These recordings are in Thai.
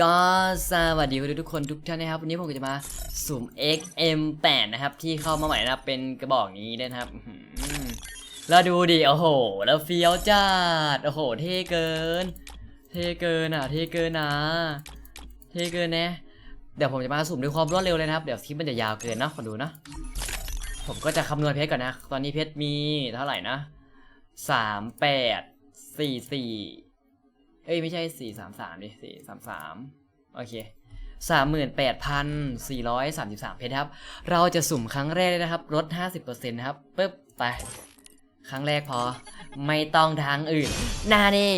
ก็สวัสดีทุกคนทุกท่านนะครับ วันนี้ผมก็จะมาสุ่ม XM8 นะครับ ที่เข้ามาใหม่นะครับ เป็นกระบอกนี้นะครับแล้วดูดิ โอ้โห แล้วเฟี้ยวจัด โอ้โห เท่เกิน เท่เกินอะ เท่เกินนะ เท่เกินแนะเดี๋ยวผมจะมาสุ่มด้วยความรวดเร็วเลยนะครับ เดี๋ยวคลิปมันจะยาวเกินนะขอดูนะ ผมก็จะคำนวณเพชรก่อนนะ ตอนนี้เพชรมีเท่าไหร่นะสามแปดสี่สี่ เอ้ยไม่ใช่สี่สามสามดิสี่สามสามโอเคสามหมื่นแปดพันสี่ร้อยสามสิบสามเพชรครับ เราจะสุ่มครั้งแรกเลยนะครับลดห้าสิบเปอร์เซ็นต์นะครับปึ๊บไป ครั้งแรกพอ ไม่ต้องทางอื่นนานี่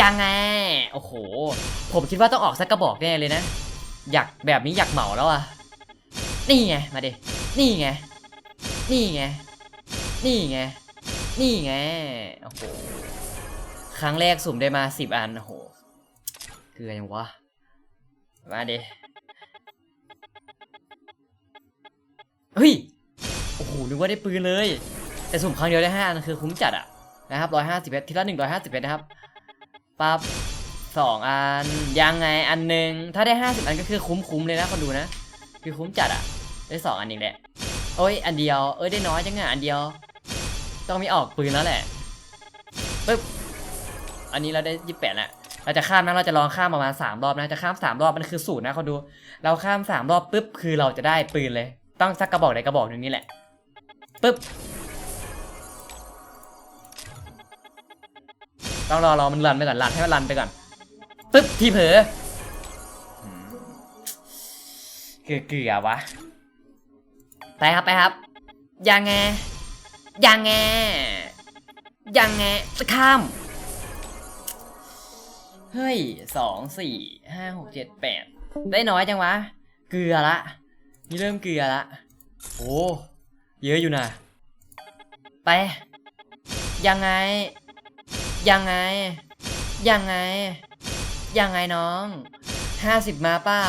ยังไง โอ้โห ผมคิดว่าต้องออกสักกระบอกแน่เลยนะ อยากแบบนี้อยากเหมาแล้วอะ นี่ไง มาดิ นี่ไง นี่ไง นี่ไง นี่ไง โอ้โห รั้งแรกสุ่มได้มาสิบอันโอ้โหเกลือยังวะ มาดิเฮ้ย โอ้โห นึกว่าได้ปืนเลย แต่สุ่มครั้งเดียวได้ห้าอันคือคุ้มจัดอะนะครับร้อยห้าสิบเอ็ดทีละหนึ่งร้อยห้าสิบเอ็ดนะครับปั๊บสองอัน ยังไงอันหนึ่งถ้าได้ห้าสิบอันก็คือคุ้มๆเลยนะคนดูนะ คือคุ้มจัดอะได้สองอันเองแหละโอ้ย อันเดียว เอ้ย ได้น้อยจังอะอันเดียว ต้องมีออกปืนแล้วแหละปึ๊บ อันนี้เราได้ยี่สิบแปดแล้วเราจะข้ามนะเราจะลองข้ามประมาณสามรอบนะจะข้ามสามรอบมันคือสูตรนะเขาดู เราข้ามสามรอบปุ๊บคือเราจะได้ปืนเลย ต้องสักกระบอกใดกระบอกหนึ่งนี่แหละปึ๊บต้องรอรอมันรันไปก่อนรันให้มันรันไปก่อนปึ๊บที่เผลอเกลือเกลือวะไปครับไปครับยังไงยังไงยังไงจะข้าม เฮ้ยสองสี่ห้าหกเจ็ดแปดได้น้อยจังวะ เกลือละ นี่เริ่มเกลือละ โอ้เยอะอยู่นะ ไป ยังไง ยังไง ยังไง ยังไงน้องห้าสิบมาเปล่า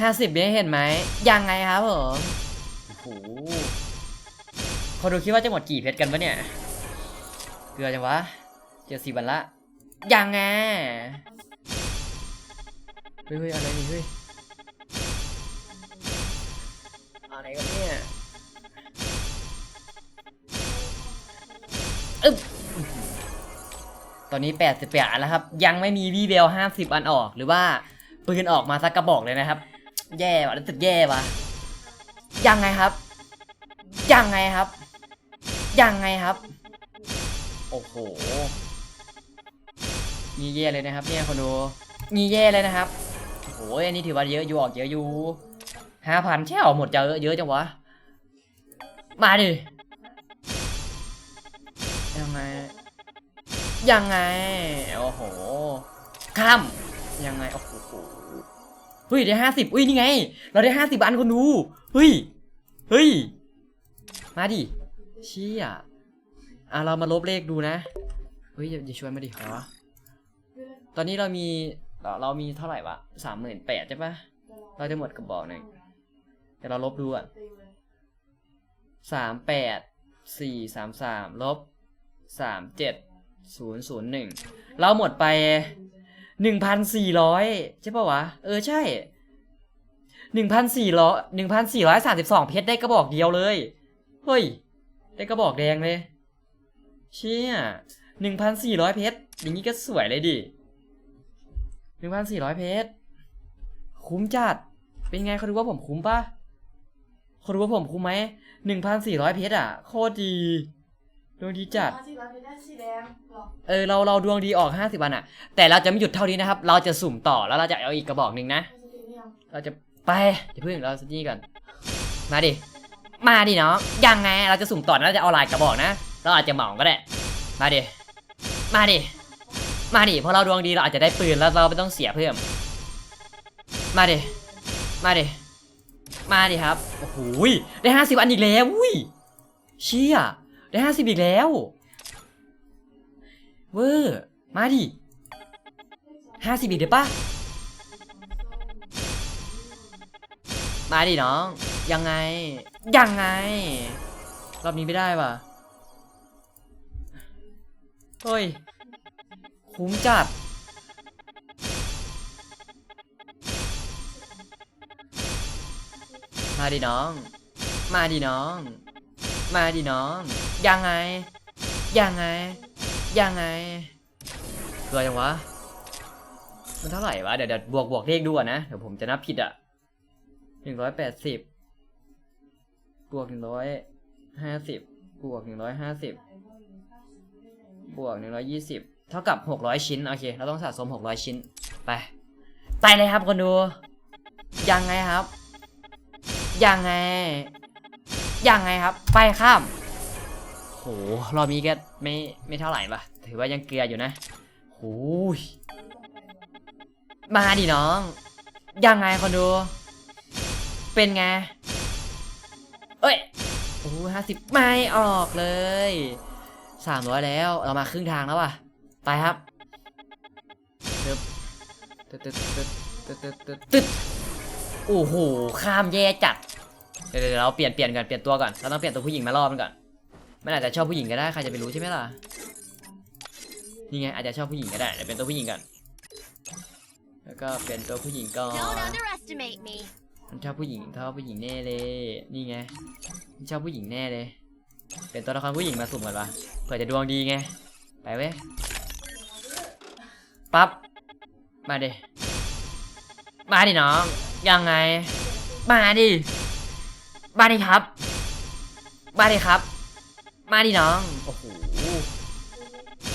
ห้าสิบเนี่ยเห็นไหม ยังไงครับผมโอ้โหคนดูคิดว่าจะหมดกี่เพชรกันปะเนี่ย เกลือจังวะเจ็ดสิบวันละ ยังไงเฮ้ยเฮ้ยอะไรนี่เฮ้ยอะไรกันเนี่ยอึ๊บตอนนี้แปดสิบแปดอันแล้วครับ ยังไม่มีวีเบลห้าสิบอันออกหรือว่าปืนออกมาสักกระบอกเลยนะครับ แย่ว่ะรู้สึกแย่ว่ะยังไงครับ ยังไงครับ ยังไงครับ โอ้โห นี่แย่เลยนะครับเนี่ยคนดูนี่แย่เลยนะครับโอ้ยอันนี้ถือว่าเยอะอยู่ออกเยอะอยู่ห้าพันแค่ออกหมดจะเยอะเยอะจังวะ มาดิยังไง ยังไง โอ้โห ข้าม ยังไง โอ้โหเฮ้ยได้ห้าสิบอุ้ยนี่ไง เราได้ห้าสิบอันคนดู เฮ้ย เฮ้ย มาดิ เชี่ยอะเรามาลบเลขดูนะ เฮ้ยอย่าอย่าชวนมาดิขอ ตอนนี้เรามีเราเรามีเท่าไหร่วะสามหมื่นแปดใช่ปะเราจะหมดกระบอกหนึ่งเดี๋ยวเราลบดูอะสามแปดสี่สามสามลบสามเจ็ดศูนย์ศูนย์หนึ่งเราหมดไปหนึ่งพันสี่ร้อยใช่ปะวะ เออใช่หนึ่งพันสี่ร้อยหนึ่งพันสี่ร้อยสามสิบสองเพชรได้กระบอกเดียวเลย เฮ้ย ได้กระบอกแดงเลย เชี่ยหนึ่งพันสี่ร้อยเพชรอย่างนี้ก็สวยเลยดิ นึ่งพันสี่ร้อยเพชรคุ้มจัด เป็นไงเขาดูว่าผมคุ้มปะเขาดูว่าผมคุ้มไหมหนึ่งพันสี่ร้อยเพชรอะ โคตรดีดวงดีจัด สีร้อยเป็นได้สีแดงหรอเออเราเราดวงดีออกห้าสิบวันอะ แต่เราจะไม่หยุดเท่านี้นะครับ เราจะสุ่มต่อแล้วเราจะเอาอีกกระบอกหนึ่งนะ ไม่ใช่สีเหลืองเราจะไปเดี๋ยวเพิ่งเราสักนี่ก่อนมาดิ มาดิเนาะยังไงเราจะสุ่มต่อนะเราจะเอาหลายกระบอกนะ เราอาจจะเหมาก็ได้ มาดิ มาดิ มาดิเพราะเราดวงดีเราอาจจะได้ปืนแล้วเราไม่ต้องเสียเพิ่ม มาดิมาดิมาดิครับโอ้โหยได้ห้าสิบอันอีกแล้วอุ้ยเชี่ยได้ห้าสิบอีกแล้วเวอร์มาดิห้าสิบอีกเดี๋ยวปะมาดิน้อง ยังไง ยังไง รอบนี้ไม่ได้ว่ะเฮ้ย คุ้มจัด มาดิน้อง มาดิน้อง มาดิน้อง ยังไง ยังไง ยังไงเกลือยังวะ มันเท่าไหร่วะ เดี๋ยวเดี๋ยวบวกบวกเลขดูก่อนนะ เดี๋ยวผมจะนับผิดอะหนึ่งร้อยแปดสิบบวกหนึ่งร้อยห้าสิบบวกหนึ่งร้อยห้าสิบบวกหนึ่งร้อยยี่สิบ เท่ากับหกร้อยชิ้น โอเค เราต้องสะสมหกร้อยชิ้น ไป ไปเลยครับคนดู ยังไงครับ ยังไง ยังไงครับ ไปข้าม โห รอบนี้ก็ไม่ไม่เท่าไหร่ปะถือว่ายังเกลืออยู่นะโหยมาดิน้อง ยังไงคนดู เป็นไง เอ้ย โอ้ห้าสิบไม่ออกเลยสามร้อยแล้ว เรามาครึ่งทางแล้วว่ะ ไปครับตึ๊บตึ๊ดตึ๊ดตึ๊ดตึ๊ดตึ๊ดตึ๊ดตึ๊ดโอ้โห ข้ามแย่จัดเดี๋ยวเดี๋ยวเราเปลี่ยนเปลี่ยนก่อน เปลี่ยนตัวก่อน เราต้องเปลี่ยนตัวผู้หญิงมารอบนึงก่อน มันอาจจะชอบผู้หญิงก็ได้ ใครจะไปรู้ใช่ไหมล่ะ นี่ไงอาจจะชอบผู้หญิงก็ได้ เดี๋ยวเป็นตัวผู้หญิงก่อน แล้วก็เป็นตัวผู้หญิงก่อน Don't underestimate me. มันชอบผู้หญิงชอบผู้หญิงแน่เลย นี่ไงมันชอบผู้หญิงแน่เลย เป็นตัวละครผู้หญิงมาสุ่มกันวะเผื่อจะดวงดีไง ไปเว้ย ปั๊บ มาดิ มาดิน้อง ยังไง มาดิ มาดิครับ มาดิครับ มาดิน้อง โอ้โห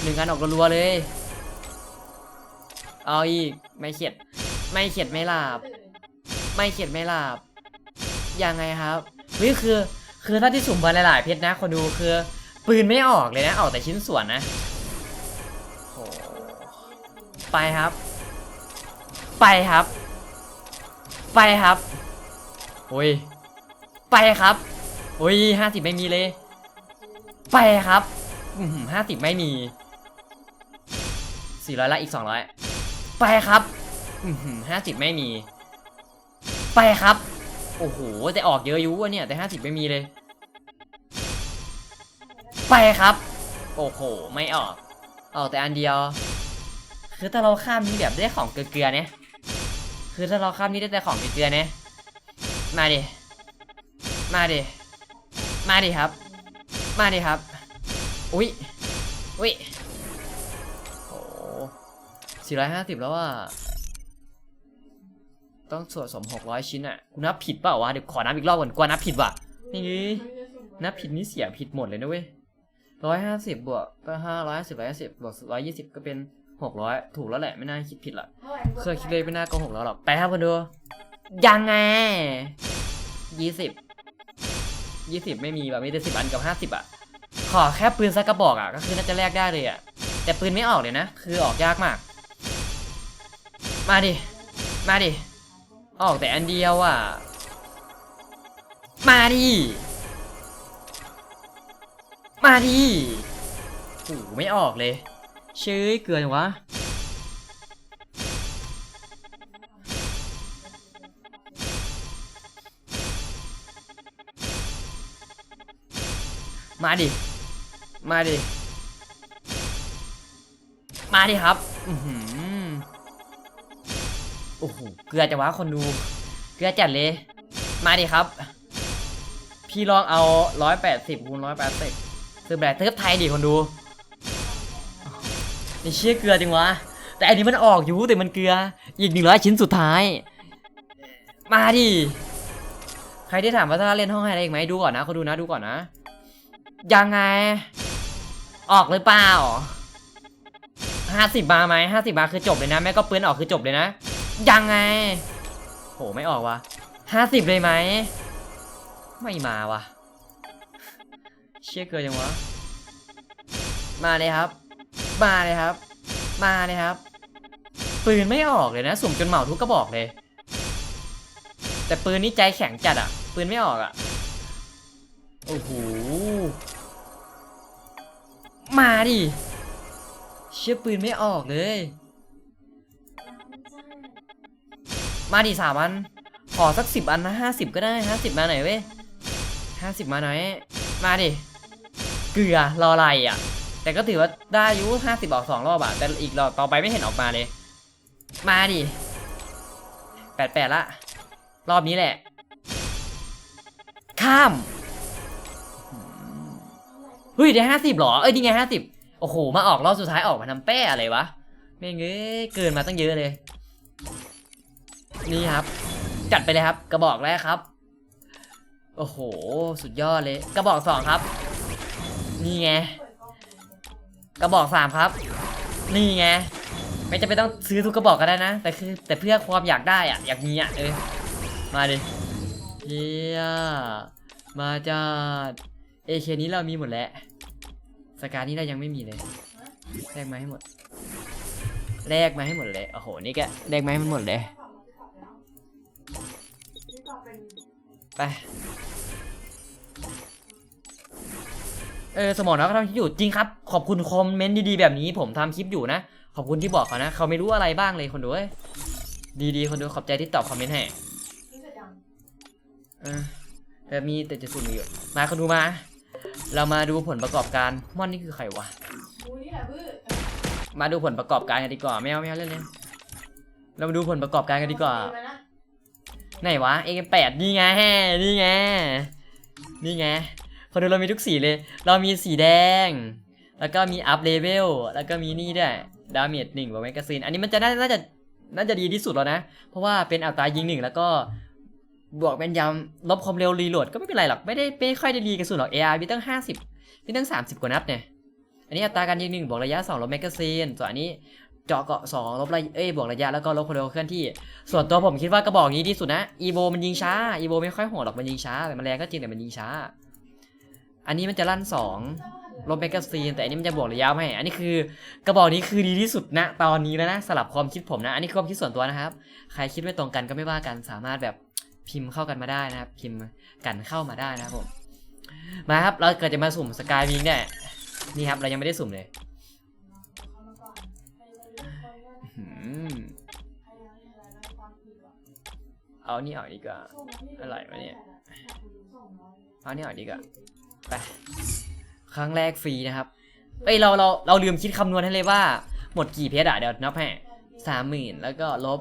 หนึ่งการออกรัวเลย เอาอีก ไม่เข็ด ไม่เข็ดไม่หลาบไม่เข็ดไม่หลาบยังไงครับเฮ้ยคือ คือถ้าที่สุ่มมาหลายๆเพชรนะ คนดูคือ ปืนไม่ออกเลยนะ ออกแต่ชิ้นส่วนนะโอ้ ไปครับ ไปครับ ไปครับโอ้ยไปครับโอ้ยห้าสิบไม่มีเลย ไปครับห้าสิบไม่มีสี่ร้อยละอีกสองร้อยไปครับห้าสิบไม่มี ไปครับ โอ้โหแต่ออกเยอะอยุอะเนี่ย แต่ห้าสิบไม่มีเลย ไปครับ โอ้โห ไม่ออก ออกแต่อันเดียว คือถ้าเราข้ามนี้แบบได้ของเกลือเนี่ยคือถ้าเราข้ามนี้ได้แต่ของเกลือเนี่ยมาดิมาดิมาดิครับ มาดิครับ อุ้ยอุ้ยโอ้สี่ร้อยห้าสิบแล้วอะต้องสะสมหกร้อยชิ้นอะกูนับผิดเปล่าวะเดี๋ยวขอนับอีกรอบก่อนกลัวนับผิดว่ะนี่นับผิดนี่เสียผิดหมดเลยนะเว้ยร้อยห้าสิบบวกก็ห้าร้อยสิบร้อยสิบบวกร้อยยี่สิบก็เป็น หกร้อยถูกแล้วแหละไม่น่าคิดผิดละเคยคิดเลยไม่น่าโกหกเราหรอกไปครับคนดูยังไงยี่สิบยี่สิบไม่มีแบบมีแต่สิบอันกับห้าสิบอะ ขอแค่ปืนสักกระบอกอะ ก็คือน่าจะแลกได้เลยอะ แต่ปืนไม่ออกเลยนะ คือออกยากมาก มาดิ มาดิ ออกแต่อันเดียวอะ มาดิ มาดิโอ้โหไม่ออกเลย เชื่อเกินวะมาดิ มาดิ มาดิครับอือหือโอ้โห เกลือจะวะคนดู เกลือจัดเลย มาดิครับ พี่ลองเอาร้อยแปดสิบคูณร้อยแปดสิบซื้อแบบเทิร์ฟไทยดิคนดู เชี่ยเกลือจริงวะ แต่อันนี้มันออกอยู่แต่มันเกลือ อีกหนึ่งร้อยชิ้นสุดท้าย มาดิ ใครที่ถามว่าถ้าเล่นห้องให้อะไรอีกไหมดูก่อนนะเขาดูนะดูก่อนนะ ยังไง ออกหรือเปล่าห้าสิบมาไหมห้าสิบาคือจบเลยนะ แม่ก็ปืนออกคือจบเลยนะ ยังไง โหไม่ออกวะห้าสิบเลยไหม ไม่มาวะเชี่ยเกินยังวะ มาเลยครับ มาเลยครับ มาเลยครับปืนไม่ออกเลยนะ สุ่มจนเหมาทุกกระบอกเลย แต่ปืนนี่ใจแข็งจัดอะปืนไม่ออกอะโอ้โหมาดิเชี่ยปืนไม่ออกเลย มาดิสามอัน ขอสักสิบอันนะห้าสิบก็ได้ห้าสิบมาหน่อยเว้ยห้าสิบมาหน่อย มาดิ เกลือรออะไรอะ แต่ก็ถือว่าได้อายุห้าสิบออกสองรอบอะแต่อีกรอบต่อไปไม่เห็นออกมาเลย มาดิแปดแปดละ รอบนี้แหละ ข้ามเฮ้ยได้ห้าสิบหรอ เอ้ยนี่ไงห้าสิบโอ้โห มาออกรอบสุดท้ายออกมาทำแป้อะไรวะแม่งเอ้ยเกินมาตั้งเยอะเลย นี่ครับ จัดไปเลยครับ กระบอกแรกครับ โอ้โห สุดยอดเลย กระบอกสองครับ นี่ไง กระบอกสามครับ นี่ไงไม่จำเป็นต้องซื้อทุกกระบอกก็ได้นะ แต่คือแต่เพื่อความอยากได้อะอยากมีอะเออมาดิเฮียมาจัดเอเคนี้เรามีหมดแล้วสการนี้เรายังไม่มีเลยแลกมาให้หมดแลกมาให้หมดเลยโอ้โหนี่แกแลกมาให้มันหมดเลยไป เออสมองเราก็ทำคลิปอยู่จริงครับ ขอบคุณคอมเมนต์ดีๆแบบนี้ ผมทำคลิปอยู่นะ ขอบคุณที่บอกเขานะ เขาไม่รู้อะไรบ้างเลยคนดูดีๆคนดูขอบใจที่ตอบคอมเมนต์ให้แบบมีแต่จะสุ่มอยู่มาคนดูมา เรามาดูผลประกอบการม่อนนี่คือใครวะมาดูผลประกอบการกันดีกว่าไม่เอาไม่เอาเล่นเลยเรามาดูผลประกอบการกันดีกว่าไหนวะ A8 นี่ไงนี่ไงนี่ไง คนดูเรามีทุกสีเลย เรามีสีแดง แล้วก็มีอัพเลเวลแล้วก็มีนี่ด้วยดาเมจหนึ่งบวกแมกกาซีนอันนี้มันจะน่าจะน่าจะดีที่สุดแล้วนะ เพราะว่าเป็นอัตรายิงหนึ่งแล้วก็บวกแม่นยำลบความเร็วรีโหลดก็ไม่เป็นไรหรอกไม่ได้ไม่ค่อยได้ดีกันสุดหรอก AR มีตั้ง 50มีตั้ง 30 กว่านัดเนี่ยอันนี้อัตราการยิงหนึ่งบวกระยะ 2 ลบแมกกาซีนส่วนอันนี้เจาะเกาะ2ลบระยะเอ้ยบวกระยะแล้วก็ลบความเร็วเคลื่อนที่ ส่วนตัวผมคิดว่ากระบอกนี้ดีสุดนะอีโบมันยิงช้าอีโบไม่ค่อยโหดหรอกมันยิงช้าแต่มันแรงก็จริงแต่มันยิงช้า อันนี้มันจะลั่น2ลบแมกกาซีนแต่อันนี้มันจะบวกระยะให้ อันนี้คือกระบอกนี้คือดีที่สุดนะตอนนี้แล้วนะสลับความคิดผมนะ อันนี้ความคิดส่วนตัวนะครับ ใครคิดไม่ตรงกันก็ไม่ว่ากันสามารถแบบพิมพ์เข้ากันมาได้นะครับ พิมพ์กันเข้ามาได้นะครับผมมาครับเราเกิดจะมาสุ่มสกายวิงเนี่ยนี่ครับเรายังไม่ได้สุ่มเลยอื้อหือเอานี่ออกดีกว่าอะไรวะเนี่ยเอานี่ออกดีกว่า ไปครั้งแรกฟรีนะครับเอ้ยเราเราเราลืมคิดคำนวณให้เลยว่า หมดกี่เพชรอะเดี๋ยวนับให้สามหมื่นแล้วก็ลบ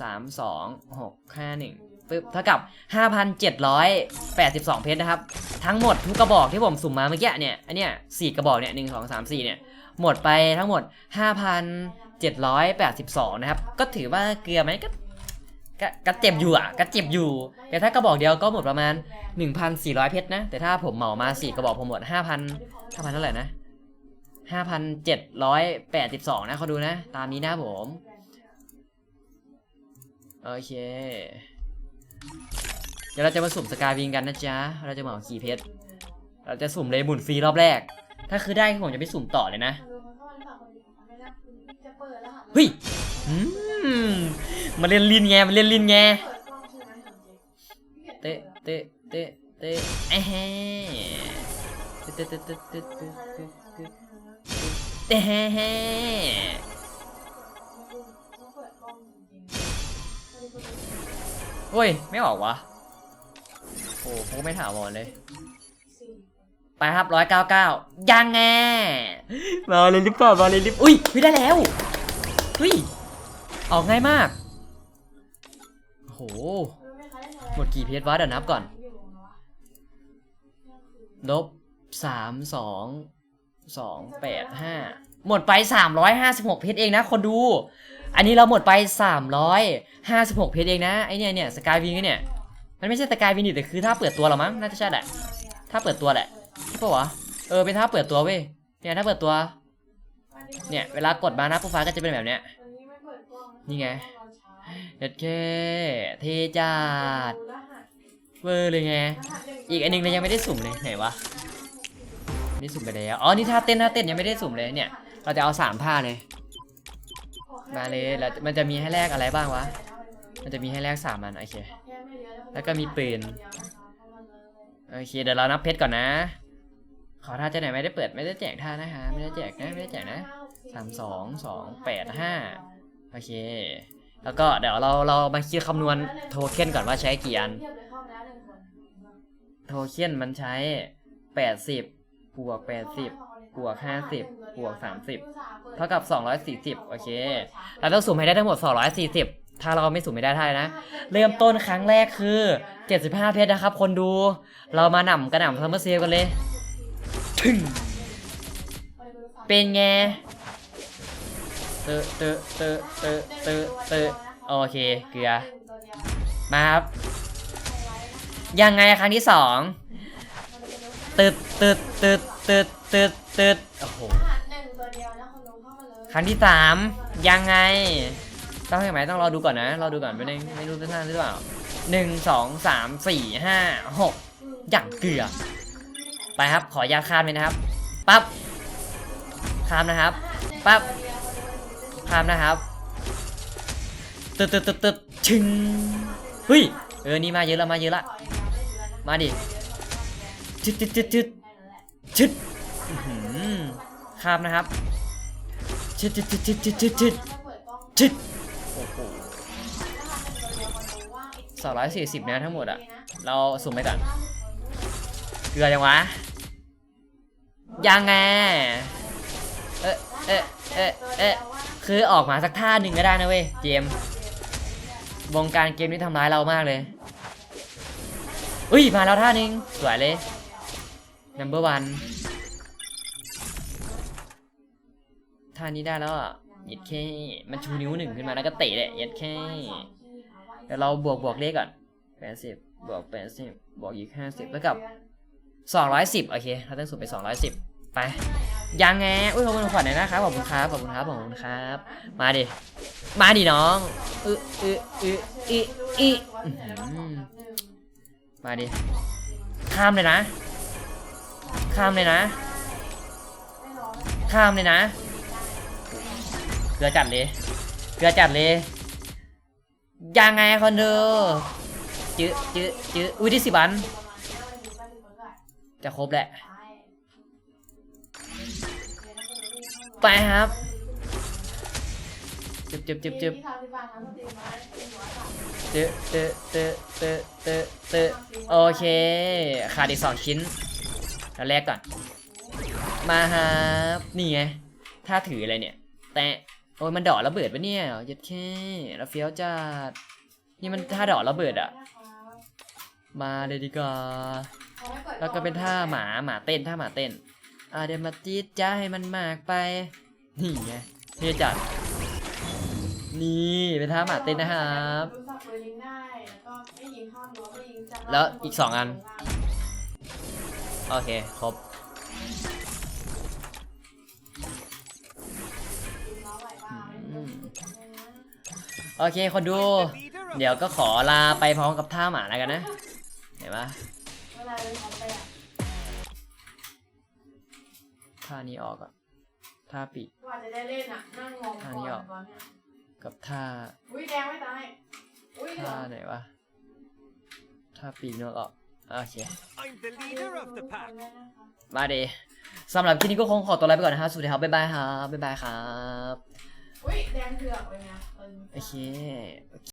สามสองหกห้าหนึ่งปึ๊บเท่ากับห้าพันเจ็ดร้อยแปดสิบสองเพชรนะครับ ทั้งหมดทุกกระบอกที่ผมสุ่มมาเมื่อกี้เนี่ยอันเนี้ยสี่กระบอกเนี่ยหนึ่งสองสามสี่เนี่ยหมดไปทั้งหมดห้าพันเจ็ดร้อยแปดสิบสองนะครับ ก็ถือว่าเกลือไหมก็ ก็ก็เจ็บอยู่อะก็เจ็บอยู่ แต่ถ้ากระบอกเดียวก็หมดประมาณ 1,400 เพชรนะ แต่ถ้าผมเหมามา4กระบอกผมหมด 5,000 5,000เท่าไหร่นะ 5,782 นะเขาดูนะ ตามนี้นะผม โอเค เดี๋ยวเราจะมาสุ่มสกายวิงกันนะจ๊ะ เราจะเหมากี่เพชร เราจะสุ่มเลยหมุนฟรีรอบแรก ถ้าคือได้ผมจะไปสุ่มต่อเลยนะ เฮ้ยมันเล่นลินแงมันเล่นลินแงเตะเตะเตะเตะเอ้เตะเตะเตะเตะเตะเฮ้เตะเฮ้ย ไม่ออกวะโอ้ผมไม่ถามอนเลย ไปครับร้อยเก้าเก้ายังไงมาเลยลิฟต์ก่อนมาเลยลิฟอุ้ยไม่ได้แล้ว เฮ้ย ออกง่ายมากโอ้โหหมดกี่เพชรวะเดี๋ยวนับก่อน ลบสามสองสองแปดห้าหมดไปสามร้อยห้าสิบหกเพชรเองนะ คนดู อันนี้เราหมดไปสามร้อยห้าสิบหกเพชรเองนะ ไอเนี่ยเนี่ยสกายวิงเนี่ย มันไม่ใช่สกายวิงดิแต่คือถ้าเปิดตัวเหรอมั้ง น่าจะใช่แหละ ถ้าเปิดตัวแหละใช่ปะวะ เออ เป็นถ้าเปิดตัวเว้ย เนี่ยถ้าเปิดตัว เนี่ยเวลากดมานะโปรไฟล์ก็จะเป็นแบบเนี้ย นี่ไงเด็ดแค่เทจัดเวอร์เลยไง อีกอันหนึงเรายังไม่ได้สุ่มเลยไหนวะนี่สุ่มไปแล้ว อ๋อ นี่ท่าเต้นท่าเต้นยังไม่ได้สุ่มเลยเนี่ย เราจะเอาสามท่าเลย มาเลยแล้วมันจะมีให้แลกอะไรบ้างวะ มันจะมีให้แลกสามอันโอเค แล้วก็มีปืน โอเค เดี๋ยวเรานับเพชรก่อนนะ ขอท่าจะไหนไม่ได้เปิดไม่ได้แจกท่านะฮะ ไม่ได้แจกนะ ไม่ได้แจกนะ สามสองสองแปดห้าโอเค แล้วก็เดี๋ยวเราเรามาคิดคำนวณโทเค็นก่อนว่าใช้กี่อัน โทเค็นมันใช้แปดสิบบวกแปดสิบบวกห้าสิบบวกสามสิบเท่ากับสองร้อยสี่สิบโอเคเราต้องสุ่มให้ได้ทั้งหมดสองร้อยสี่สิบถ้าเราไม่สุ่มไม่ได้ท่าเลยนะ เริ่มต้นครั้งแรกคือ75เพชรนะครับ คนดู เรามาหน่ำกระหน่ำซัมเมอร์เซฟกันเลย ถึง เป็นไง เตอะเตอะเตอะเตอะเตอะเตอะโอเค เกลือ มาครับ ยังไงครั้งที่สองตึดตึดตึดตึดตึดตึดโอ้โหครั้งที่สามยังไง ต้องให้ไหมต้องรอดูก่อนนะรอดูก่อนไม่ได้ไม่รู้เป็นท่าหรือเปล่าหนึ่งสองสามสี่ห้าหกอย่างเกลือ ไปครับขออนุญาตข้ามเลยนะครับปั๊บข้ามนะครับปั๊บ ข้ามนะครับตึดตึดตึดตึดชึงเฮ้ยเออนี่มาเยอะแล้วมาเยอะละมาดิชึดชึดชึดชึดชึดข้ามนะครับชึดชึดชึดชึดชึดชึดชึดชึดโอ้โหสองร้อยสี่สิบนะทั้งหมดอะเราสุ่มไปก่อนเกลือยังวะยังไงเอ๊ะเอ๊ะเอ๊ะเอ๊ะ คือออกมาสักท่าหนึ่งก็ได้นะเว้ยเจมวงการเกมนี้ทำร้ายเรามากเลยอุ้ยมาแล้วท่านึงสวยเลย number one ท่านี้ได้แล้วอะย็ดแค่มันชูนิ้วหนึ่งขึ้นมาแล้วก็เตะเลยย็ดแค่เดี๋ยวเราบวกบวกเลขก่อนแปดสิบบวกแปดสิบบวกอีกห้าสิบแล้วกับสองร้อยสิบโอเคเราต้องสูงไปสองร้อยสิบไป ยังไงอุ้ยขอบคุณขวัญหน่อยนะครับขอบคุณครับขอบคุณครับขอบคุณครับ มาดิมาดิน้องอึอึอึอึอึอื้อหือมาดิข้ามเลยนะ ข้ามเลยนะ ข้ามเลยนะเกลือจัดเลยเกลือจัดเลยยังไงคนดูจื้อจื้อจื้ออุ้ยที่สิบอันจะครบแหละ ไปครับเจ็บเจ็บเจ็บเจ็บเตะเตะเตะเตะเตะเตะโอเคขาดอีกสองชิ้นแล้วแรกก่อน มาครับนี่ไงถ้าถืออะไรเนี่ย แต่โอ้ยมันดอกระเบิดปะเนี่ยเย็ดแค่เราเฟี้ยวจัดนี่มันท่าดอกระเบิดอะมาเลยดีกว่าแล้วก็เป็นท่าหมาหมาเต้นท่าหมาเต้น อ่าเดี๋ยวมาจี๊ดจ้าให้มันมากไป นี่ไงเท่จัด นี่เป็นท่าหมาเต้นนะครับแล้วอีกสองอัน โอเค ครบอืมโอเคคนดู เดี๋ยวก็ขอลาไปพร้อมกับท่าหมาแล้วกันนะ เห็นปะ ท่านี้ออกอะท่าปีก กว่าจะได้เล่นอะ นั่งงงท่านี้ออกตอนเนี้ยกับท่าอุ้ยแดงไม่ตาย อุ้ยเหลืท่าองไหนวะท่าปีกนกออกโอเค I'm the leader of the pack. มาเดสำหรับคลิปนี้ก็คงขอตัวลาไปก่อนนะครับสวัสดีครับบ๊ายบายครับบ๊ายบายครับอุ้ยแดงเถือกเลยไงเออ โอเค